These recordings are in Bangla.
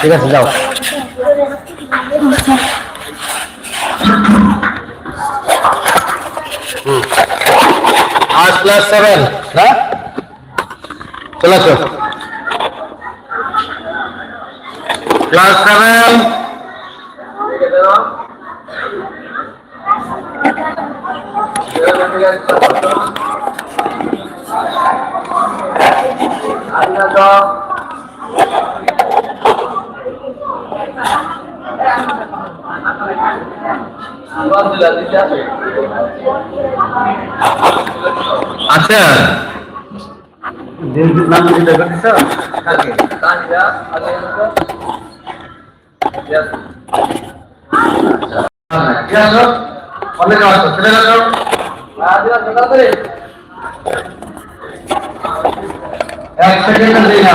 ঠিক আছে যাও। আজ ক্লাস সেভেন না? চলে আসো। ক্লাস সেভেন আচ্ছা। অনেক আসো ছেলে এক সেকেন্ড দিই না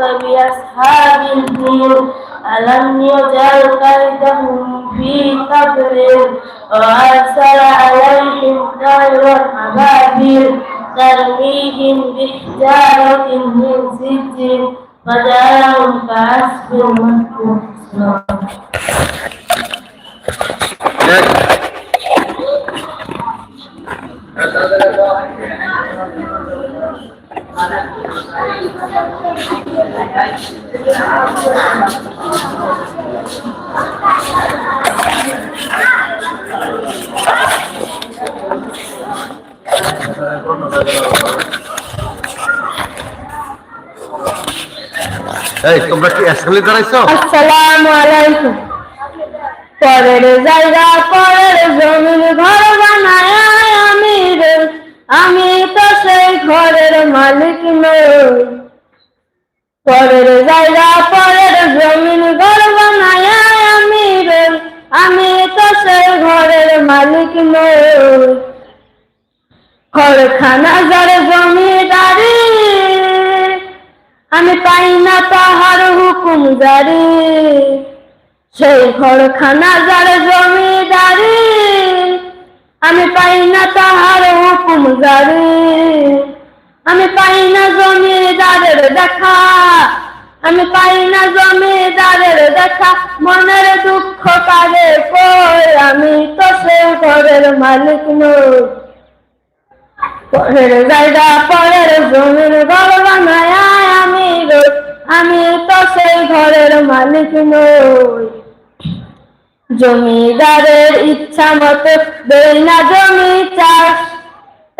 بأصحاب الفيل ألم يجعل كيدهم في تضليل وأرسل عليهم طيرا أبابيل ترميهم بحجارة من سجين فجعلهم كعصف مأكول এই তোমরা কি অ্যাসেম্বলি দাঁড়াইছো? আসসালামু আলাইকুম। পরের জায়গা পরের পরের জায়গা, পরের জমিন ঘর বানায় আমি রে। আমি তো সেই ঘরের মালিক নই। ঘরখানা যার জমিদারি, আমি পাই না তাহার হুকুম জারি। সেই ঘরখানা যার জমিদারি, আমি পাই না তাহার হুকুম জারি। আমি পাই না জমিদারের দেখা। আমি পাই না জমিদারের দেখা। মনের দুঃখ কারে কই আমি তো সেই ঘরের মালিক নই। পরের জায়গা, পরের জমির ঘর বানায় আমি আমি তো সেই ঘরের মালিক নই। জমিদারের ইচ্ছা মতো দেই না জমি চাষ।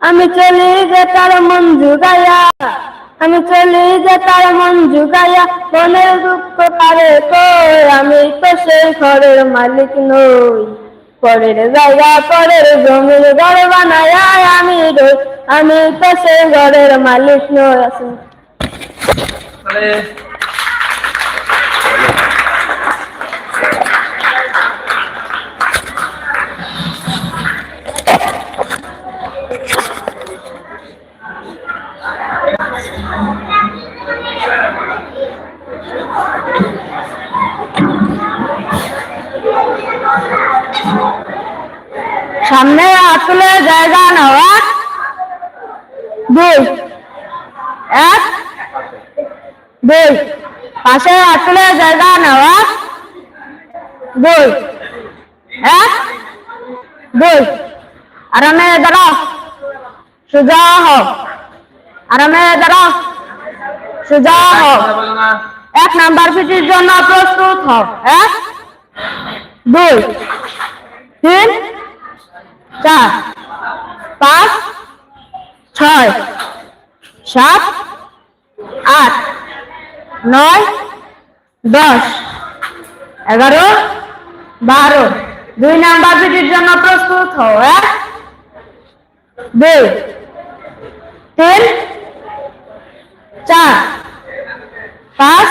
আমি চলি যে তার মন জুগাইয়া, আমি চলি যে তার মন জুগাইয়া, মনের দুঃখ পারে কই, আমি তো সেই ঘরের মালিক নই। পরের জায়গা, পরের জমির ঘর বানায় আমি আমি তো সেই ঘরের মালিক নই। আছি আসলে জায়গা নেওয়া দুই এক দুই পাশে আসলে জায়গা নেওয়া দুই এক দুই আরামে দাঁড়াও সোজা হও আরামে দাঁড়াও সোজা হও এক নাম্বার পিটির জন্য প্রস্তুত হও এক দুই তিন চার পাঁচ, ছয়, সাত, আট, নয়, দশ, এগারো, বারো। দুই নাম্বার পিটির জন্য প্রস্তুত হও, এক, দুই, তিন, চার, পাঁচ,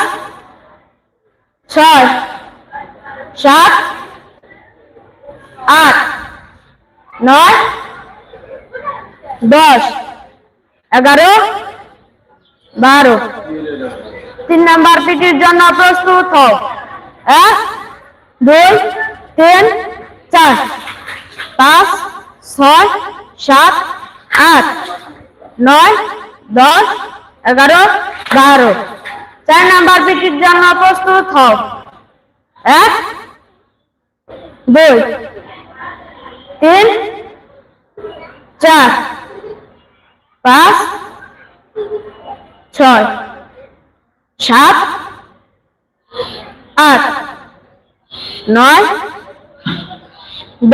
ছয়, সাত, আট, নয় দশ, এগারো, বারো। তিন নাম্বার পিটির জন্য প্রস্তুত হও। এক, দুই, তিন, চার, পাঁচ, ছয়, সাত, আট, নয়, দশ, এগারো, বারো। চার নাম্বার পিটির জন্য প্রস্তুত হও। এক, দুই, তিন, চার পাঁচ, ছয়, সাত, আট, নয়,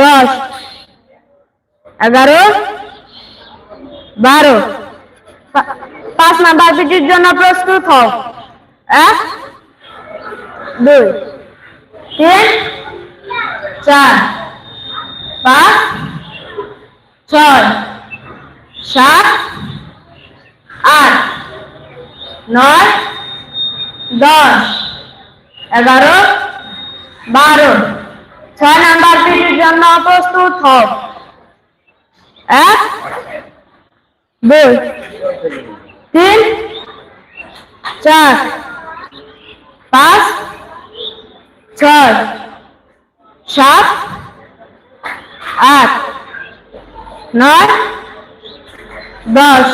দশ, এগারো, বারো। পাঁচ নাম্বার পিটির জন্য প্রস্তুত হও। এক, দুই, তিন, চার, পাঁচ, ছয়, সাত নয়, দশ, এগারো, বারো। ছয় নাম্বার পিটির জন্য প্রস্তুত হও। এক, দুই, তিন, চার, পাঁচ, ছয়, সাত, আট, নয়, দশ,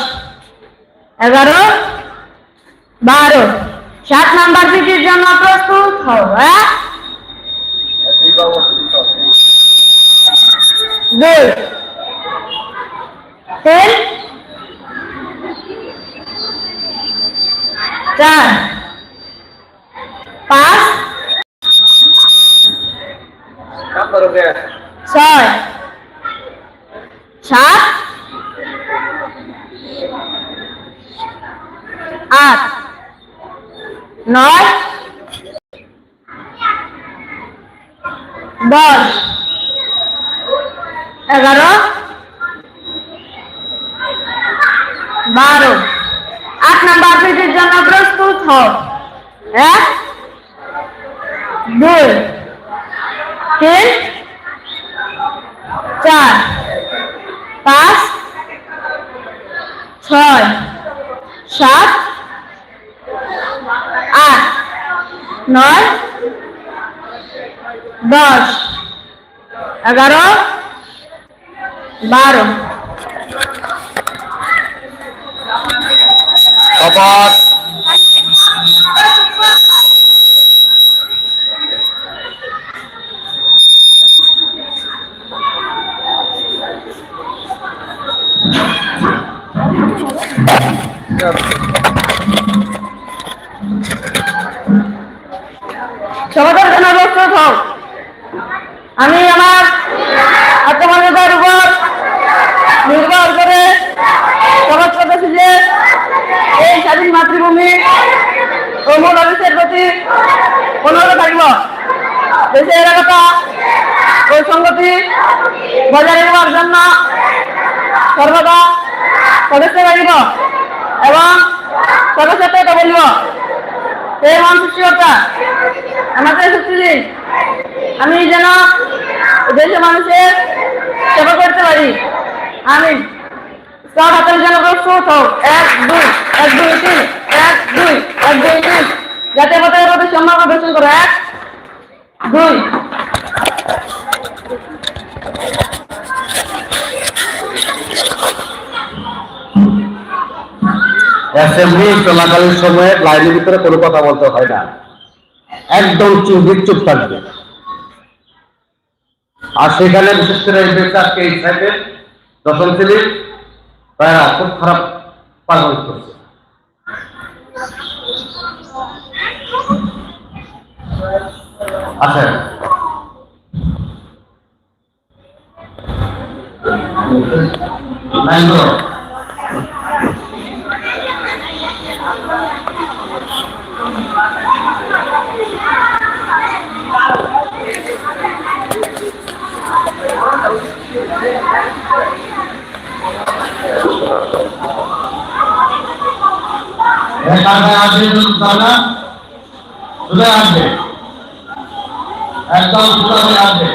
এগারো বারো। সাত নাম্বার পিটির জন্য প্রস্তুত হও এক দুই। তিন। চার। পাঁচ। ছয়। সাত আট নয়, দশ, এগারো, বারো। আট নাম্বার পেজের জন্য প্রস্তুত হও। এক, দুই, তিন, চার, পাঁচ, ছয়, সাত আট নয় দশ এগারো বারো কপাট সমাধান আমি আমার আত্মমর্যাদার উপর নির্ভর করে সমাজ করতেছি যে এই স্বাধীন মাতৃভূমি ও মূল অফিসের প্রতি অনুরোধ থাকব। দেশের এলাকা ও সংগতি বজায় রাখবার জন্য সর্বদা সদস্য রাখিব এবং সদস্যতে বলিব। এই মন সৃষ্টিকর্তা আমাদের সত্যি আমি যেন দেশের মানুষের সেবা করতে পারি। আমি সব হাতের যেন প্রস্তুত হোক এক, দুই এক, দুই, তিন, এক, দুই এক, দুই, তিন। যাতে পতাকার প্রতি সম্মান প্রদর্শন করো। এক, দুই। অ্যাসেম্বলি চলাকালীন সময়ে লাইনের ভিতরে কোনো কথা বলতে হয় না। একদম চুপ চুপ থাকবে আর সেখানে বিশেষ করে এই ব্যক্তি আজকে এই সাইডে দশম শ্রেণীর তারা খুব খারাপ পারফরমেন্স করছে আসেন নাইন গো এখানে আসবে না শুধু আসবে একদম শুধু আসবে